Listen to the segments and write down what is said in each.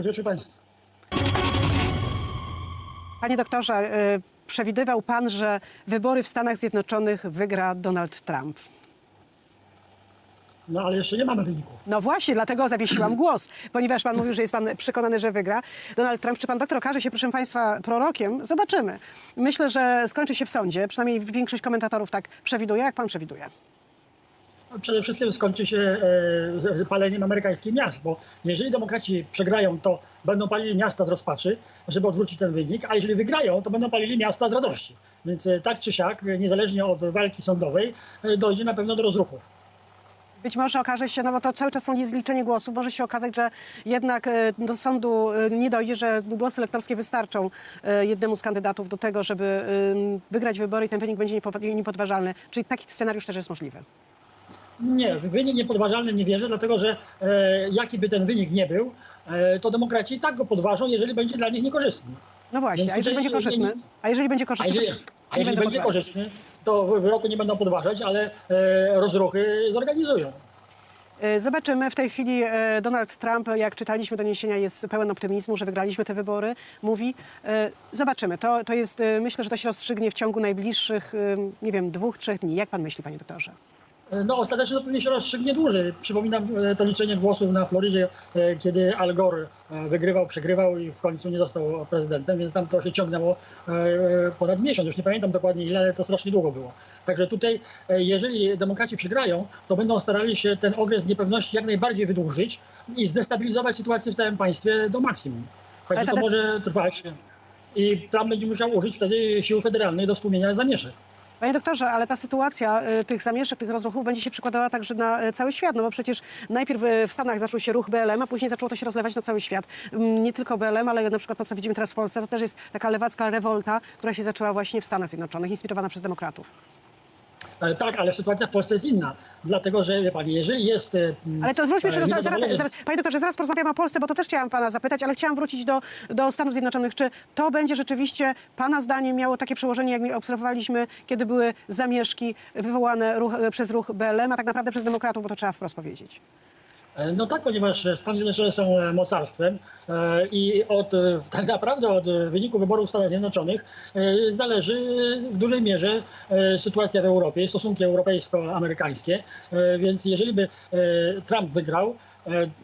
Wieczór Państwu. Panie doktorze, y, przewidywał pan, że wybory w Stanach Zjednoczonych wygra Donald Trump. No ale jeszcze nie mamy wyników. No właśnie, dlatego zawiesiłam głos, ponieważ pan mówił, że jest pan przekonany, że wygra. Donald Trump, czy pan doktor okaże się, proszę państwa, prorokiem? Zobaczymy. Myślę, że skończy się w sądzie, przynajmniej większość komentatorów tak przewiduje. Jak pan przewiduje? No, Przede wszystkim skończy się e, paleniem amerykańskich miast, bo jeżeli demokraci przegrają, to będą palili miasta z rozpaczy, żeby odwrócić ten wynik, a jeżeli wygrają, to będą palili miasta z radości. Więc e, tak czy siak, niezależnie od walki sądowej, e, dojdzie na pewno do rozruchów. Być może okaże się, no bo to cały czas są niezliczenie głosów, może się okazać, że jednak do sądu nie dojdzie, że głosy elektorskie wystarczą jednemu z kandydatów do tego, żeby wygrać wybory i ten wynik będzie niepo- niepodważalny. Czyli taki scenariusz też jest możliwy. Nie, w wynik niepodważalny nie wierzę, dlatego że e, jaki by ten wynik nie był, e, to demokraci i tak go podważą, jeżeli będzie dla nich niekorzystny. No właśnie, Więc a jeżeli będzie nie- nie- korzystny? A jeżeli będzie A korzystny, jeżeli, to a nie jeżeli będzie podważać. korzystny, to wyroku nie będą podważać, ale e, rozruchy zorganizują. E, Zobaczymy. W tej chwili e, Donald Trump, jak czytaliśmy doniesienia, jest pełen optymizmu, że wygraliśmy te wybory. Mówi. E, Zobaczymy. To, to jest, myślę, że to się rozstrzygnie w ciągu najbliższych, nie wiem, dwóch, trzech dni. Jak pan myśli, panie doktorze? No ostatecznie to pewnie się rozstrzygnie dłużej. Przypominam e, to liczenie głosów na Florydzie, e, kiedy Al Gore e, wygrywał, przegrywał i w końcu nie został prezydentem, więc tam to się ciągnęło ponad miesiąc. Już nie pamiętam dokładnie ile, ale to strasznie długo było. Także tutaj, jeżeli demokraci przegrają, to będą starali się ten okres niepewności jak najbardziej wydłużyć i zdestabilizować sytuację w całym państwie do maksimum. Także to może trwać i Trump będzie musiał użyć wtedy sił federalnych do stłumienia zamieszek. Panie doktorze, ale ta sytuacja e, tych zamieszek, tych rozruchów będzie się przekładała także na e, cały świat, no bo przecież najpierw e, w Stanach zaczął się ruch BLM, a później zaczęło to się rozlewać na cały świat. Mm, Nie tylko BLM, ale na przykład to, co widzimy teraz w Polsce, to też jest taka lewacka rewolta, która się zaczęła właśnie w Stanach Zjednoczonych, inspirowana przez demokratów. E, Tak, ale sytuacja w Polsce jest inna. Dlatego, że wie pani, jeżeli jest. e, Ale to wróćmy e, jeszcze do, zaraz, niezadowolenie- zaraz, Panie doktorze, zaraz porozmawiamy o Polsce, bo to też chciałam pana zapytać, ale chciałam wrócić do, do Stanów Zjednoczonych. Czy to będzie rzeczywiście pana zdaniem miało takie przełożenie, jak my obserwowaliśmy, kiedy były zamieszki wywołane ruch, przez ruch BLM, a tak naprawdę przez demokratów, bo to trzeba wprost powiedzieć. E, No tak, ponieważ Stany Zjednoczone są e, mocarstwem e, i od, tak naprawdę od wyniku wyborów w Stanach Zjednoczonych zależy w dużej mierze sytuacja w Europie, stosunki europejsko-amerykańskie. Więc jeżeli by Trump wygrał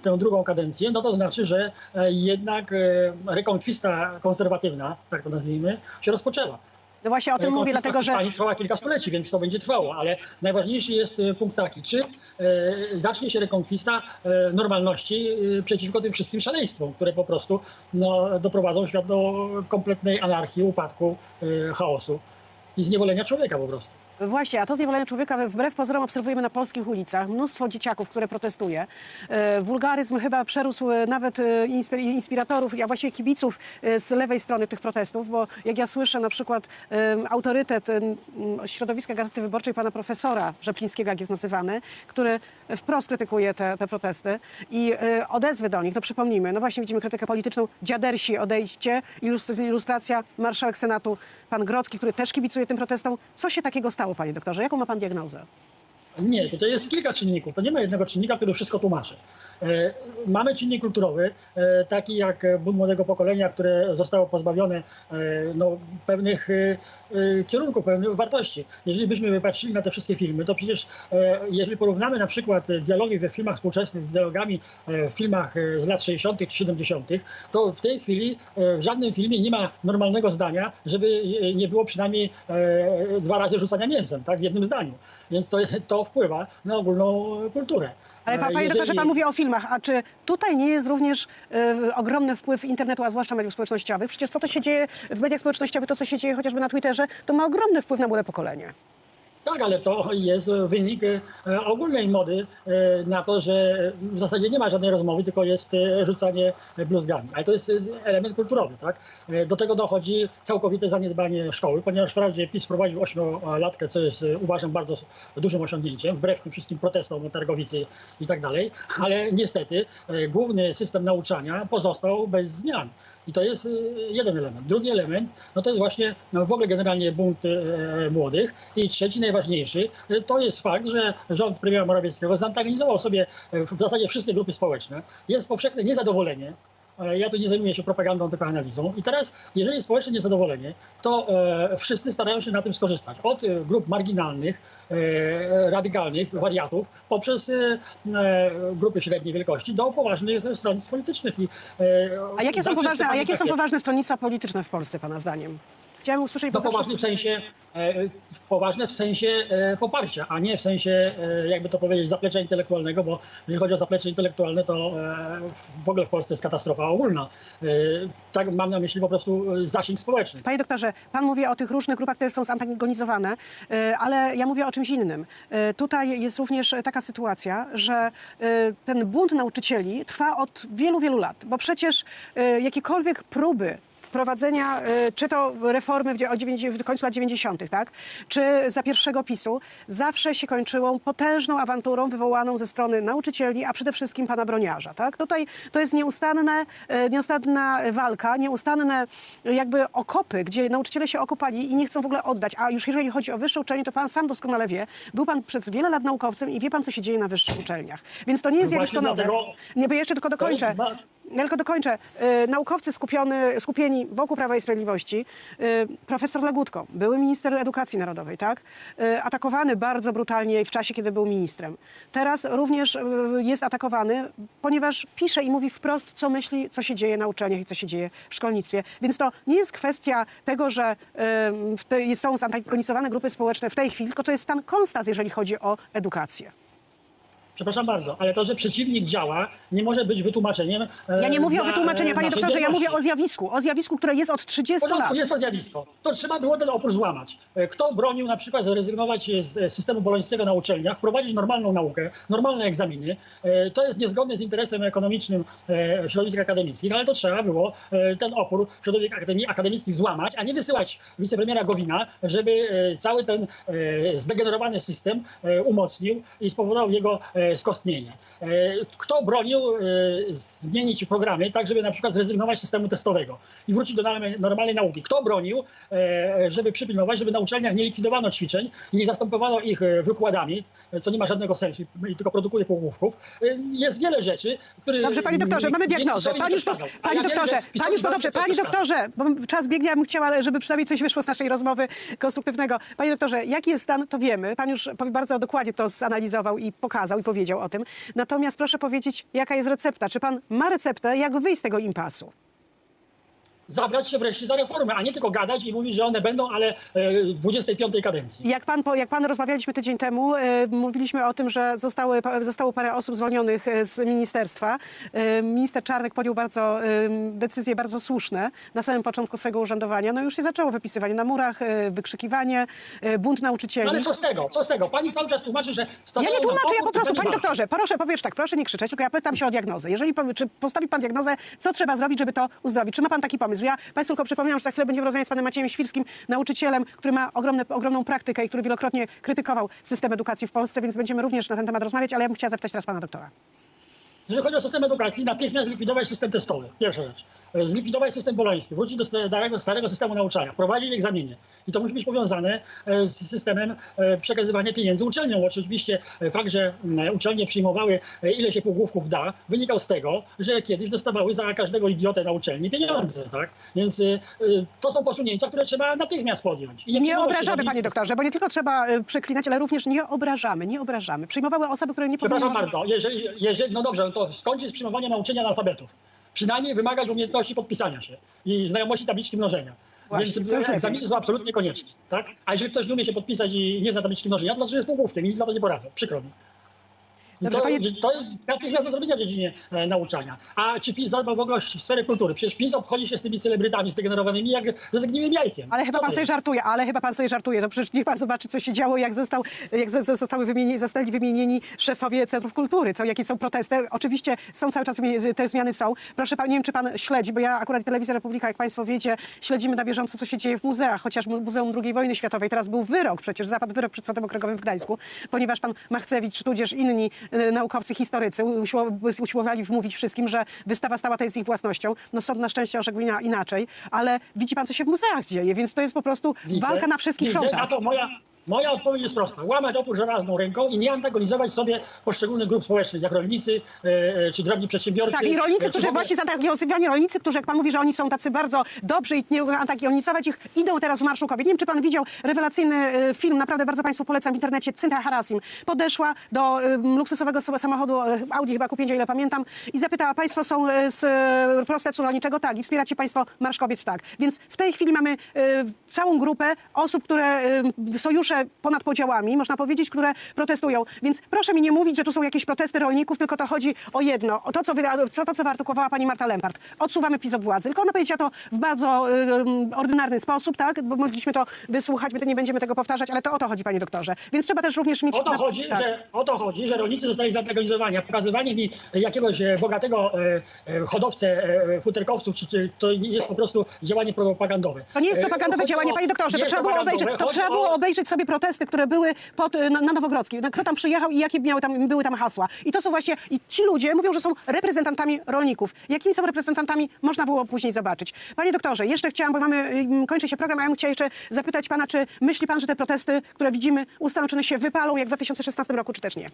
tę drugą kadencję, no to znaczy, że jednak rekonkwista konserwatywna, tak to nazwijmy, się rozpoczęła. No właśnie o tym mówię, dlatego że... Hiszpanii trwała kilka stuleci, więc to będzie trwało, ale najważniejszy jest e, punkt taki, czy e, zacznie się rekonkwista e, normalności przeciwko tym wszystkim szaleństwom, które po prostu no, doprowadzą świat do kompletnej anarchii, upadku, chaosu i zniewolenia człowieka po prostu. Właśnie, a to zniewolenie człowieka wbrew pozorom obserwujemy na polskich ulicach. Mnóstwo dzieciaków, które protestuje. E, wulgaryzm chyba przerósł e, nawet e, inspi- inspiratorów, a właściwie kibiców z lewej strony tych protestów, bo jak ja słyszę na przykład autorytet środowiska Gazety Wyborczej pana profesora Rzeplińskiego, jak jest nazywany, który wprost krytykuje te, te protesty i odezwy do nich, no przypomnijmy, no właśnie widzimy krytykę polityczną, dziadersi odejście, ilustr- ilustracja marszałek Senatu, pan Grocki, który też kibicuje tym protestom. Co się takiego stało, panie doktorze? Jaką ma pan diagnozę? Nie, tutaj jest kilka czynników. To nie ma jednego czynnika, który wszystko tłumaczy. E, mamy czynnik kulturowy, e, taki jak bunt młodego pokolenia, które zostało pozbawione e, no, pewnych kierunków, pewnych wartości. Jeżeli byśmy patrzyli na te wszystkie filmy, to przecież jeżeli porównamy na przykład dialogi we filmach współczesnych z dialogami w filmach z lat 60. czy 70., to w tej chwili w żadnym filmie nie ma normalnego zdania, żeby nie było przynajmniej dwa razy rzucania mięsem, tak, w jednym zdaniu. Więc to, to wpływa na ogólną kulturę. Ale pan, panie jeżeli- doktorze, pan mówi o filmach, a czy tutaj nie jest również e, ogromny wpływ internetu, a zwłaszcza mediów społecznościowych? Przecież to, co się dzieje w mediach społecznościowych, to, co się dzieje chociażby na Twitterze, to ma ogromny wpływ na młode pokolenie. Tak, ale to jest wynik e, ogólnej mody e, na to, że w zasadzie nie ma żadnej rozmowy, tylko jest e, rzucanie bluzgami. Ale to jest e, element kulturowy, tak? E, Do tego dochodzi całkowite zaniedbanie szkoły, ponieważ wprawdzie PiS prowadził ośmiolatkę, co jest e, uważam bardzo dużym osiągnięciem, wbrew tym wszystkim protestom na Targowicy i tak dalej, ale niestety e, główny system nauczania pozostał bez zmian. I to jest e, jeden element. Drugi element, no to jest właśnie no, w ogóle generalnie bunt e, młodych. I trzeci, najważniejszy, to jest fakt, że rząd premiera Morawieckiego zantagonizował sobie w zasadzie wszystkie grupy społeczne. Jest powszechne niezadowolenie ja tu nie zajmuję się propagandą, tylko analizą. I teraz, jeżeli jest społeczne niezadowolenie, to e, wszyscy starają się na tym skorzystać. Od e, grup marginalnych, e, radykalnych, wariatów, poprzez e, e, grupy średniej wielkości do poważnych stronnictw politycznych. I, e, A jakie są poważne, a jakie są poważne stronnictwa polityczne w Polsce, pana zdaniem? Chciałem usłyszeć... Poważne w sensie, e, poważne w sensie e, poparcia, a nie w sensie, e, jakby to powiedzieć, zaplecza intelektualnego, bo jeżeli chodzi o zaplecze intelektualne, to e, w ogóle w Polsce jest katastrofa ogólna. E, tak mam na myśli po prostu e, zasięg społeczny. Panie doktorze, pan mówi o tych różnych grupach, które są zantagonizowane, ale ja mówię o czymś innym. Tutaj jest również taka sytuacja, że ten bunt nauczycieli trwa od wielu, wielu lat, bo przecież jakiekolwiek próby wprowadzenia, y, czy to reformy w, w końcu lat 90., tak? czy za pierwszego PiSu, zawsze się kończyło potężną awanturą wywołaną ze strony nauczycieli, a przede wszystkim pana broniarza. Tak? Tutaj to jest nieustanne, y, nieustanna walka, nieustanne jakby okopy, gdzie nauczyciele się okopali i nie chcą w ogóle oddać. A już jeżeli chodzi o wyższe uczelnie, to pan sam doskonale wie, był pan przez wiele lat naukowcem i wie pan, co się dzieje na wyższych uczelniach. Więc to nie jest No zjawisko właśnie nowe. dlatego- Nie, bo jeszcze tylko dokończę. Ja tylko dokończę. Y, naukowcy skupiony, skupieni wokół Prawa i Sprawiedliwości, y, profesor Legutko, były minister edukacji narodowej, tak? Y, atakowany bardzo brutalnie w czasie, kiedy był ministrem. Teraz również jest atakowany, ponieważ pisze i mówi wprost, co myśli, co się dzieje na uczelniach i co się dzieje w szkolnictwie. Więc to nie jest kwestia tego, że są zantagonizowane grupy społeczne w tej chwili, tylko to jest stan konstans, jeżeli chodzi o edukację. Przepraszam bardzo, ale to, że przeciwnik działa, nie może być wytłumaczeniem. e, Ja nie mówię o dla, wytłumaczeniu, e, panie naszej doktorze, ja mówię o zjawisku, o zjawisku, które jest od 30 W porządku, lat. jest to zjawisko. To trzeba było ten opór złamać. E, Kto bronił na przykład zrezygnować z e, systemu bolońskiego na uczelniach, wprowadzić normalną naukę, normalne egzaminy. E, To jest niezgodne z interesem ekonomicznym e, środowisk akademickich, ale to trzeba było e, ten opór środowisk akademickich złamać, a nie wysyłać wicepremiera Gowina, żeby e, cały ten e, zdegenerowany system e, umocnił i spowodował jego e, skostnienie. E, Kto bronił e, zmienić programy tak, żeby na przykład zrezygnować z systemu testowego i wrócić do normalnej- nauki? Kto bronił, e, żeby przypilnować, żeby na uczelniach nie likwidowano ćwiczeń i nie zastępowano ich e, wykładami, e, co nie ma żadnego sensu i tylko produkuje półgłówków? E, Jest wiele rzeczy, które... Dobrze, panie doktorze, mamy diagnozę. Pani, już, przeszkadzał. A pani ja wiem, doktorze, już, dobrze, to panie doktorze, bo czas biegnie, ja bym chciała, żeby przynajmniej coś wyszło z naszej rozmowy konstruktywnego. Panie doktorze, jaki jest stan, to wiemy. Pan już bardzo dokładnie to zanalizował i pokazał i powiedział o tym. Natomiast proszę powiedzieć, jaka jest recepta? Czy pan ma receptę, jak wyjść z tego impasu? Zabrać się wreszcie za reformy, a nie tylko gadać i mówić, że one będą, ale e, w 25 kadencji. Jak pan, jak pan rozmawialiśmy tydzień temu, e, mówiliśmy o tym, że zostały, zostało parę osób zwolnionych e, z ministerstwa. Minister Czarnek podjął bardzo, decyzje bardzo słuszne na samym początku swojego urzędowania. No już się zaczęło wypisywanie na murach, wykrzykiwanie, bunt nauczycieli. Ale co z tego? Co z tego? Pani cały czas tłumaczy, że Ja nie tłumaczę, ja po prostu, panie nie doktorze, proszę, powiesz tak, proszę nie krzyczeć, tylko ja pytam się o diagnozę. Jeżeli, czy postawi pan diagnozę, co trzeba zrobić, żeby to uzdrowić? Czy ma pan taki pomysł? Ja państwu tylko przypominam, że za chwilę będziemy rozmawiać z panem Maciejem Świrskim, nauczycielem, który ma ogromne, ogromną praktykę i który wielokrotnie krytykował system edukacji w Polsce, więc będziemy również na ten temat rozmawiać, ale ja bym chciała zapytać teraz pana doktora. Jeżeli chodzi o system edukacji, natychmiast zlikwidować system testowy. Pierwsza rzecz. Zlikwidować system boloński, wrócić do starego, starego systemu nauczania, wprowadzić egzaminy. I to musi być powiązane e, z systemem e, przekazywania pieniędzy uczelniom. Oczywiście e, fakt, że uczelnie przyjmowały ile się półgłówków da, wynikał z tego, że kiedyś dostawały za każdego idiotę na uczelni pieniądze. Tak? Więc to są posunięcia, które trzeba natychmiast podjąć. I Nie się obrażamy, panie doktorze, bo nie tylko trzeba przeklinać, ale również nie obrażamy, nie obrażamy. Przyjmowały osoby, które nie Przepraszam powinny... bardzo, jeżeli, jeżeli, no dobrze, no to skończyć z przyjmowaniem nauczenia analfabetów. Przynajmniej wymagać umiejętności podpisania się i znajomości tabliczki mnożenia. Właśnie, Więc egzaminy są absolutnie konieczne. Tak? A jeżeli ktoś nie umie się podpisać i nie zna tabliczki mnożenia, to znaczy, jest półgłówkiem i nic na to nie poradzą. Przykro mi. Dobrze, to, to jest natychmiast do zrobienia w dziedzinie e, nauczania. A czy PiS zadbał w ogóle sferę kultury? Przecież PiS obchodzi się z tymi celebrytami zdegenerowanymi jak ze zgniłym jajkiem. Ale chyba Co pan sobie jest? żartuje, ale chyba pan sobie żartuje. To przecież niech pan zobaczy, co się działo, jak, został, jak zo- zostały wymienieni, zostali wymienieni szefowie centrów kultury, co, jakie są protesty. Oczywiście są cały czas, te zmiany są. Proszę pan, nie wiem, czy pan śledzi, bo ja akurat Telewizja Republika, jak państwo wiecie, śledzimy na bieżąco, co się dzieje w muzeach, chociaż Mu- Muzeum II Wojny Światowej. Teraz był wyrok, przecież zapadł wyrok przed Sądem Okręgowym w Gdańsku, ponieważ pan Machcewicz, tudzież inni naukowcy, historycy usiło- usiłowali wmówić wszystkim, że wystawa stała to jest ich własnością. No sąd na szczęście orzekł ina- inaczej, ale widzi pan, co się w muzeach dzieje, więc to jest po prostu Widzę, walka na wszystkich widzę, frontach. A to moja, Moja odpowiedź jest prosta. Łamać opór żelazną ręką i nie antagonizować sobie poszczególnych grup społecznych, jak rolnicy, e, e, czy drobni przedsiębiorcy. Tak, i rolnicy, e, którzy właśnie zaantagonizowani rolnicy, którzy, jak pan mówi, że oni są tacy bardzo dobrzy i nie antagonizować ich, idą teraz w Marszu Kobiet. Nie wiem, czy pan widział rewelacyjny e, film, naprawdę bardzo państwu polecam w internecie, Cynthia Harasim. Podeszła do e, luksusowego samochodu Audi chyba Q5, o ile pamiętam, i zapytała, państwo są z e, protestu rolniczego? Tak. I wspieracie państwo Marsz Kobiet? Tak. Więc w tej chwili mamy e, całą grupę osób, które e, sojusze ponad podziałami, można powiedzieć, które protestują. Więc proszę mi nie mówić, że tu są jakieś protesty rolników, tylko to chodzi o jedno, o to, co, wyda- to, co wyartykułowała pani Marta Lempart. Odsuwamy PiS od władzy. Tylko ona powiedziała to w bardzo ym, ordynarny sposób, tak? Bo mogliśmy to wysłuchać, my to nie będziemy tego powtarzać, ale to o to chodzi, panie doktorze. Więc trzeba też również mieć... O to, na- chodzi, tak. że, o to chodzi, że rolnicy zostali zaantagonizowani, a pokazywanie mi jakiegoś e, bogatego e, e, hodowcę e, futerkowców, czy, czy to jest po prostu działanie propagandowe. To nie jest E, propagandowe chodzi działanie, panie doktorze. To trzeba, było obejrzeć, to trzeba było obejrzeć sobie protesty, które były pod, y, na, na Nowogrodzkiej. Kto tam przyjechał i jakie miały tam, były tam hasła. I to są właśnie, i ci ludzie mówią, że są reprezentantami rolników. Jakimi są reprezentantami, można było później zobaczyć. Panie doktorze, jeszcze chciałam, bo mamy, kończy się program, a ja bym chciała jeszcze zapytać pana, czy myśli pan, że te protesty, które widzimy, ustaną, czy one się wypalą jak w 2016 roku, czy też nie?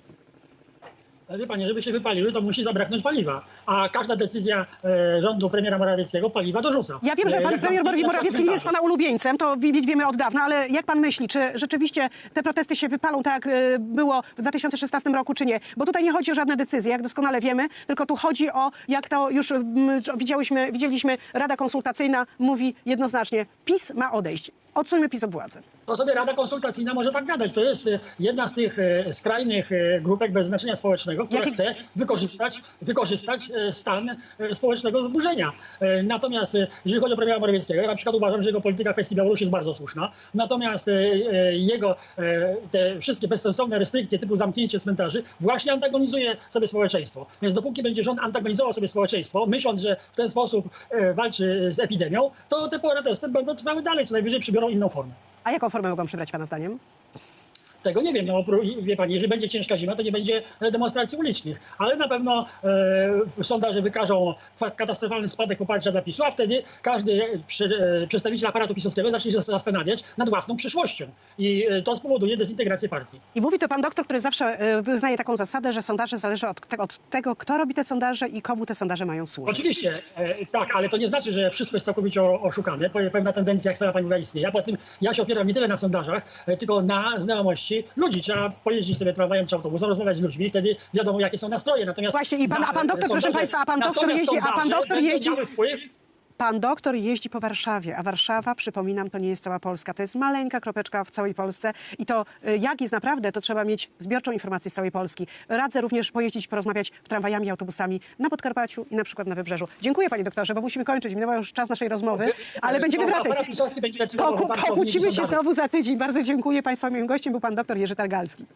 Wie pani, żeby się wypaliły, to musi zabraknąć paliwa. A każda decyzja e, rządu premiera Morawieckiego paliwa dorzuca. Ja wiem, że E, pan premier Morawiecki nie jest pana ulubieńcem, to wi- wi- wiemy od dawna, ale jak pan myśli, czy rzeczywiście te protesty się wypalą tak, jak y, było w 2016 roku, czy nie? Bo tutaj nie chodzi o żadne decyzje, jak doskonale wiemy, tylko tu chodzi o, jak to już mm, widzieliśmy, Rada Konsultacyjna mówi jednoznacznie, PiS ma odejść. Odsuńmy PiS od władzy. To sobie Rada Konsultacyjna może tak gadać. To jest e, jedna z tych e, skrajnych e, grupek bez znaczenia społecznego, która Jakie- chce wykorzystać, wykorzystać stan społecznego wzburzenia. E, Natomiast jeżeli chodzi o premiera Morawieckiego, ja na przykład uważam, że jego polityka w kwestii Białorusi jest bardzo słuszna. Natomiast jego te wszystkie bezsensowne restrykcje typu zamknięcie cmentarzy właśnie antagonizuje sobie społeczeństwo. Więc dopóki będzie rząd antagonizował sobie społeczeństwo, myśląc, że w ten sposób walczy z epidemią, to te protesty będą trwały dalej, co najwyżej przybiorą inną formę. A jaką formę mogą przybrać pana zdaniem? Tego nie wiem, no wie pani, jeżeli będzie ciężka zima, to nie będzie e, demonstracji ulicznych, ale na pewno e, sondaże wykażą fa- katastrofalny spadek poparcia dla PiSu, a wtedy każdy przy, e, przedstawiciel aparatu pisowskiego zacznie się zastanawiać nad własną przyszłością i e, to spowoduje dezintegrację partii. I mówi to pan doktor, który zawsze y, wyznaje taką zasadę, że sondaże zależy od, te, od tego, kto robi te sondaże i komu te sondaże mają służyć. Oczywiście, e, tak, ale to nie znaczy, że wszystko jest całkowicie oszukane. Po- Pewna tendencja, jak sama pani mówiła, istnieje. A poza tym ja się opieram nie tyle na sondażach, e, tylko na znajomości ludzi. Trzeba pojeździć sobie tramwajem czy autobusem, rozmawiać z ludźmi, wtedy wiadomo, jakie są nastroje. Natomiast Właśnie, i pan- a pan doktor, proszę państwa, a pan doktor jeździ- a pan doktor będą jeździ- miały wpływ Pan doktor jeździ po Warszawie, a Warszawa, przypominam, to nie jest cała Polska. To jest maleńka kropeczka w całej Polsce. I to y, jak jest naprawdę, to trzeba mieć zbiorczą informację z całej Polski. Radzę również pojeździć, porozmawiać tramwajami, autobusami na Podkarpaciu i na przykład na Wybrzeżu. Dziękuję panie doktorze, bo musimy kończyć. Minęła już czas naszej rozmowy, ale będziemy wracać. będzie Poku- się znowu za tydzień. Bardzo dziękuję państwa. Moim gościem był pan doktor Jerzy Targalski.